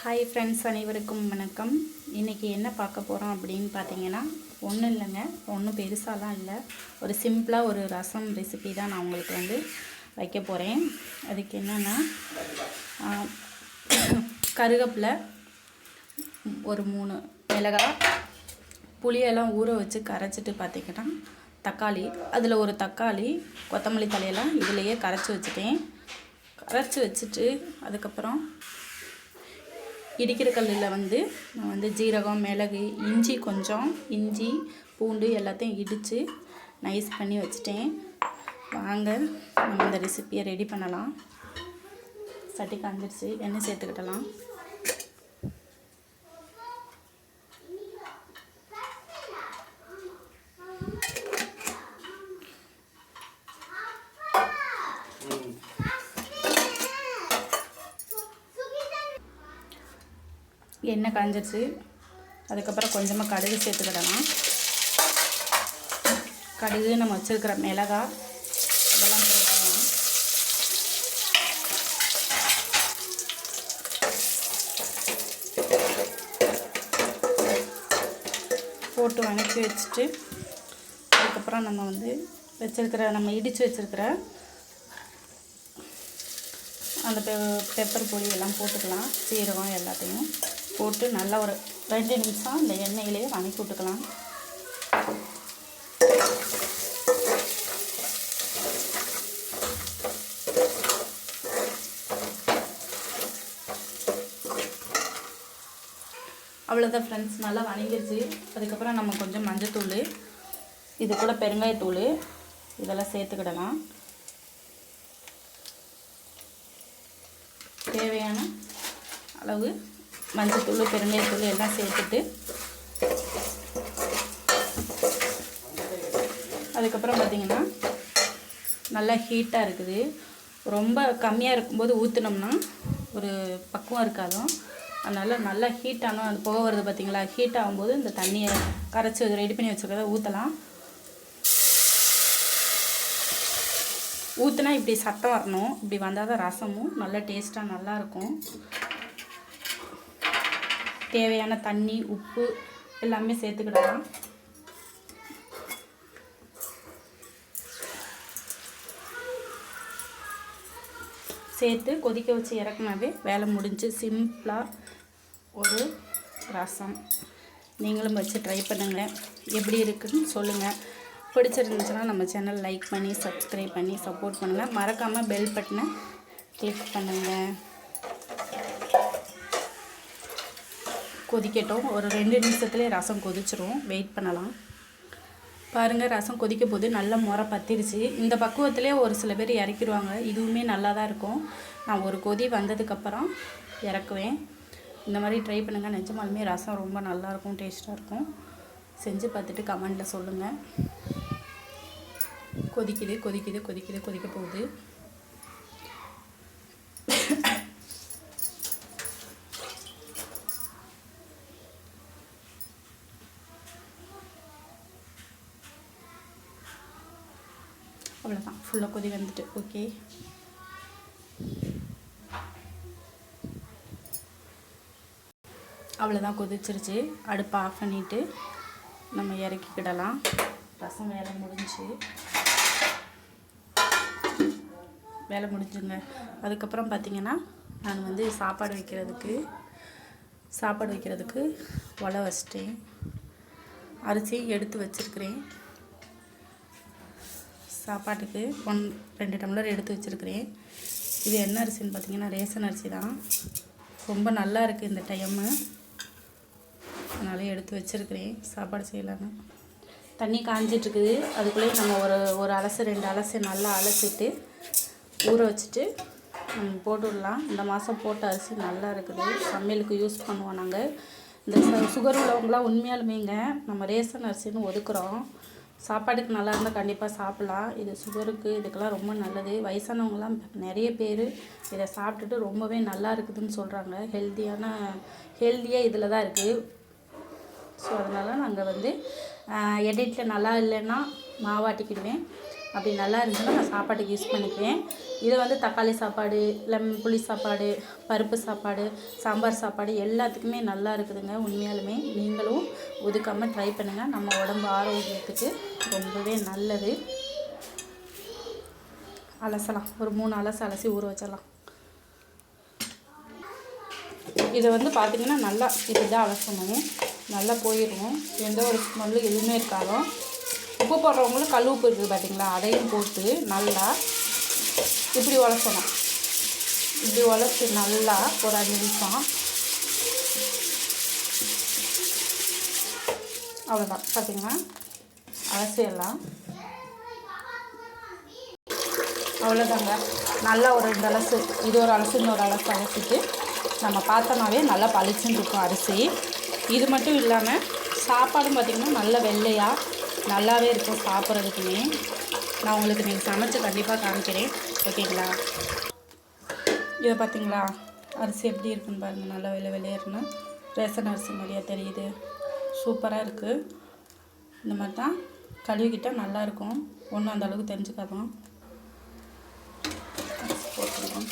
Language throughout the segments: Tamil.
ஹாய் ஃப்ரெண்ட்ஸ் அனைவருக்கும் வணக்கம். இன்றைக்கி என்ன பார்க்க போகிறோம் அப்படின்னு பார்த்தீங்கன்னா ஒன்றும் இல்லைங்க. ஒன்றும் பெருசாலாம் இல்லை. ஒரு சிம்பிளாக ஒரு ரசம் ரெசிபி தான் நான் உங்களுக்கு வந்து வைக்க போகிறேன் அதுக்கு என்னென்னா கருவேப்பிலை ஒரு மூணு மிளகாய் புளியெல்லாம் ஊற வச்சு கரைச்சிட்டு பார்த்தீங்கன்னா தக்காளி அதில் ஒரு தக்காளி கொத்தமல்லி தலையெல்லாம் இதுலேயே கரைச்சி வச்சுட்டேன். கரைச்சி வச்சுட்டு அதுக்கப்புறம் இடிக்கிற கல்லில் வந்து நான் வந்து ஜீரகம் மிளகு இஞ்சி கொஞ்சம் இஞ்சி பூண்டு எல்லாத்தையும் இடித்து நைஸ் பண்ணி வச்சுட்டேன். வாங்க நம்ம இந்த ரெசிப்பியை ரெடி பண்ணலாம். சட்டி காஞ்சிருச்சு எண்ணெய் சேர்த்துக்கிட்டலாம் எண்ணெய் காஞ்சிருச்சு. அதுக்கப்புறம் கொஞ்சமாக கடுகு சேர்த்துக்கிடலாம் கடுகு நம்ம வச்சுருக்கிற மிளகாய் இதெல்லாம் போட்டுக்கலாம். போட்டு வணக்கி வச்சுட்டு அதுக்கப்புறம் நம்ம வந்து வச்சுருக்கிற நம்ம இடித்து வச்சுருக்கிற அந்த பெ பெப்பர் பொடி எல்லாம் போட்டுக்கலாம். சீரகம் எல்லாத்தையும். போட்டு நல்லா ஒரு ரெண்டு நிமிஷம் இந்த எண்ணெயிலேயே வணக்கி விட்டுக்கலாம். அவ்வளோதான் ஃப்ரெண்ட்ஸ் நல்லா வணங்கிருச்சு. அதுக்கப்புறம் நம்ம கொஞ்சம் மஞ்சத்தூள் இது கூட பெருங்காயத்தூள் இதெல்லாம் சேர்த்துக்கிடலாம். தேவையான அளவு மஞ்சத்தூள் பெருமைத்தூள் எல்லாம் சேர்த்துட்டு அதுக்கப்புறம் பார்த்திங்கன்னா நல்லா ஹீட்டாக இருக்குது. ரொம்ப கம்மியாக இருக்கும்போது ஊற்றுனோம்னா ஒரு பக்குவம் இருக்காதும் அதனால் நல்லா ஹீட் ஆனால் அது புகை வருது பார்த்திங்களா? ஹீட் ஆகும்போது இந்த தண்ணியை கரைச்சி ரெடி பண்ணி வச்சுருக்கத ஊற்றலாம் ஊற்றுனா இப்படி சத்தம் வரணும். இப்படி வந்தால் தான் ரசமும் நல்லா டேஸ்ட்டாக நல்லாயிருக்கும் தேவையான தண்ணி உப்பு எல்லாமே சேர்த்துக்கிடலாம். சேர்த்து கொதிக்க வச்சு இறக்குனாவே வேலை முடிஞ்சு சிம்பிளாக ஒரு ரசம். நீங்களும் வச்சு ட்ரை பண்ணுங்கள் எப்படி இருக்குதுன்னு சொல்லுங்கள் பிடிச்சிருந்துச்சுன்னா நம்ம சேனல் லைக் பண்ணி சப்ஸ்கிரைப் பண்ணி சப்போர்ட் பண்ணுங்கள் மறக்காமல் பெல் பட்டனை கிளிக் பண்ணுங்கள் கொதிக்கட்டும். ஒரு ரெண்டு நிமிஷத்துலேயே ரசம் கொதிச்சிரும். வெயிட் பண்ணலாம். பாருங்கள் ரசம் கொதிக்க போது நல்ல முறை பத்திருச்சு. இந்த பக்குவத்திலே ஒரு சில பேர் இறக்கிடுவாங்க இதுவுமே நல்லா தான் இருக்கும். நான் ஒரு கொதி வந்ததுக்கப்புறம் இறக்குவேன். இந்த மாதிரி ட்ரை பண்ணுங்கள் நிஜமாலுமே ரசம் ரொம்ப நல்லாயிருக்கும் டேஸ்ட்டாக இருக்கும். செஞ்சு பார்த்துட்டு கமெண்டில் சொல்லுங்கள் கொதிக்குது கொதிக்குது கொதிக்குது கொதிக்க போகுது அவ்வளோதான் ஃபுல்லாக கொதி வந்துட்டு ஓகே அவ்வளோதான் கொதிச்சிருச்சு. அடுப்பை ஆஃப் பண்ணிவிட்டு நம்ம இறக்கிக்கிடலாம் ரசம் வேலை முடிஞ்சு. வேலை முடிஞ்சுங்க. அதுக்கப்புறம் பார்த்திங்கன்னா நான் வந்து சாப்பாடு வைக்கிறதுக்கு சாப்பாடு வைக்கிறதுக்கு ஒலை வச்சிட்டேன். அரிசியும் எடுத்து வச்சுருக்கிறேன். சாப்பாட்டுக்கு ஒன் ரெண்டு டம்ளர் எடுத்து வச்சுருக்கிறேன். இது என்ன அரிசின்னு பார்த்தீங்கன்னா ரேசன் அரிசி தான். ரொம்ப நல்லா இருக்குது இந்த டைமு. அதனால எடுத்து வச்சுருக்கிறேன். சாப்பாடு செய்யலான்னு. தண்ணி காஞ்சிட்ருக்குது. அதுக்குள்ளேயே நம்ம ஒரு ஒரு அலசு ரெண்டு அலசு நல்லா அலசிட்டு ஊற வச்சுட்டு போட்டு விடலாம் இந்த மாதம் போட்ட அரிசி நல்லா இருக்குது. சமையலுக்கு யூஸ் பண்ணுவோம் நாங்கள் இந்த சுகர் உள்ளவங்களாம் உண்மையாலுமேங்க நம்ம ரேசன் அரிசின்னு ஒதுக்குறோம். சாப்பாடுக்கு நல்லா இருந்தால் கண்டிப்பாக சாப்பிட்லாம். இது சுகருக்கு இதுக்கெல்லாம் ரொம்ப நல்லது. வயசானவங்களாம் நிறைய பேர் இதை சாப்பிட்டுட்டு ரொம்பவே நல்லா இருக்குதுன்னு சொல்கிறாங்க ஹெல்த்தியான ஹெல்த்தியாக இதில் தான் இருக்குது ஸோ அதனால் நாங்கள் வந்து எடிட்டில் நல்லா இல்லைன்னா மாவாட்டிக்கிடுவேன் அப்படி நல்லா இருந்துச்சுன்னா நான் சாப்பாட்டுக்கு யூஸ் பண்ணிக்குவேன். இதை வந்து தக்காளி சாப்பாடு லெமன் புளி சாப்பாடு பருப்பு சாப்பாடு சாம்பார் சாப்பாடு எல்லாத்துக்குமே நல்லா இருக்குதுங்க உண்மையாலுமே. நீங்களும் ஒதுக்காமல் ட்ரை பண்ணுங்கள் நம்ம உடம்பு ஆரோக்கியத்துக்கு ரொம்பவே நல்லது. அலசலாம். ஒரு மூணு அலசு அலசி ஊற வச்சிடலாம். இதை வந்து பார்த்திங்கன்னா நல்லா இதுதான் அலசணும் நல்லா போயிடும் எந்த ஒரு ஸ்மெல்லு எதுவுமே இருக்காதோ. உப்பு போடுறவங்களும் கல் உப்பு இருக்குது பார்த்தீங்களா அதையும் போட்டு நல்லா இப்படி உலசணும். இப்படி உலச்சி நல்லா ஒரு அஞ்சு நிமிஷம். அவ்வளோதான் பார்த்தீங்கன்னா அலசியெல்லாம் அவ்வளோதாங்க நல்லா ஒரு ரெண்டு அலசு இது ஒரு அலசு இன்னொரு அலசு அலசிட்டு நம்ம பார்த்தோம்னாவே நல்லா பளிச்சுன்னு இருக்கும் அரிசி. இது மட்டும் இல்லாமல் சாப்பாடும் பார்த்திங்கன்னா நல்ல வெள்ளையாக நல்லாவே இருக்கும் சாப்பிட்றதுக்குமே. நான் உங்களுக்கு நீங்கள் சமைச்சு கண்டிப்பாக காமிக்கிறேன். ஓகேங்களா? இதை பார்த்தீங்களா? அரிசி எப்படி இருக்குன்னு பாருங்கள் நல்லா வெளியே வெள்ளையர்னு ரேஷன் அரிசி மாதிரியாக தெரியுது. சூப்பராக இருக்குது இந்த மாதிரி தான் கழுவிக்கிட்டால் நல்லாயிருக்கும் ஒன்றும் அந்தளவுக்கு தெரிஞ்சுக்காதான் அரிசி போட்டுருவோம்.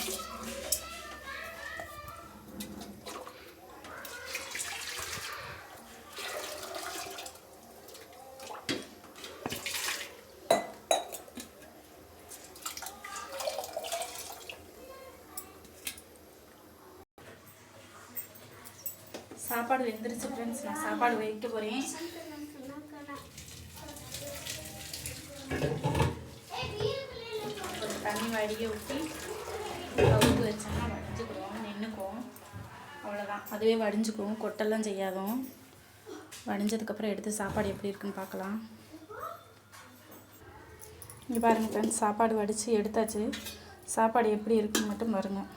சாப்பாடு வெந்துருச்சு ஃப்ரெண்ட்ஸ் நான் சாப்பாடு வைக்க போகிறேன் கொஞ்சம் தண்ணி வடிய ஊற்றி கவுத்து வச்சோம்னா வடிஞ்சுக்கிறோம் நின்றுக்கும் அவ்வளோதான் அதுவே வடிஞ்சுக்கும். கொட்டெல்லாம் செய்யாதும். வடிஞ்சதுக்கப்புறம் எடுத்து சாப்பாடு எப்படி இருக்குன்னு பார்க்கலாம். இங்கே பாருங்கள் ஃப்ரெண்ட்ஸ் சாப்பாடு வடித்து எடுத்தாச்சு. சாப்பாடு எப்படி இருக்குன்னு மட்டும் பாருங்கள்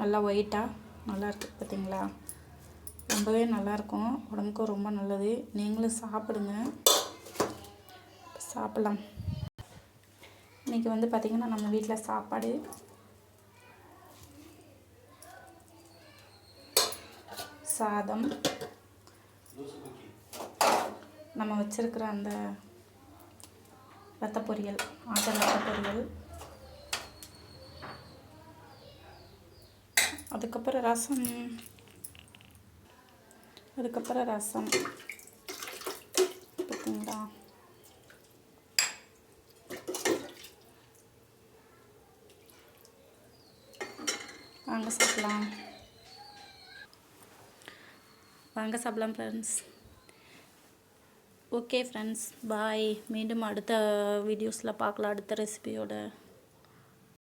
நல்லா ஒயிட்டாக நல்லாயிருக்கு பார்த்தீங்களா ரொம்பவே நல்லாயிருக்கும். உடம்புக்கும் ரொம்ப நல்லது. நீங்களும் சாப்பிடுங்க. சாப்பிட்லாம். இன்றைக்கி வந்து பார்த்திங்கன்னா நம்ம வீட்டில் சாப்பாடு. சாதம். நம்ம வச்சுருக்கிற அந்த ரத்த பொரியல் ஆட்டல் ரத்த பொரியல். அதுக்கப்புறம் ரசம் அதுக்கப்புறம் ரசம். பார்த்தீங்களா வாங்க சாப்பிடலாம். வாங்க சாப்பிடலாம் ஃப்ரெண்ட்ஸ் ஓகே ஃப்ரெண்ட்ஸ் பாய் மீண்டும் அடுத்த வீடியோஸில் பார்க்கலாம் அடுத்த ரெசிபியோட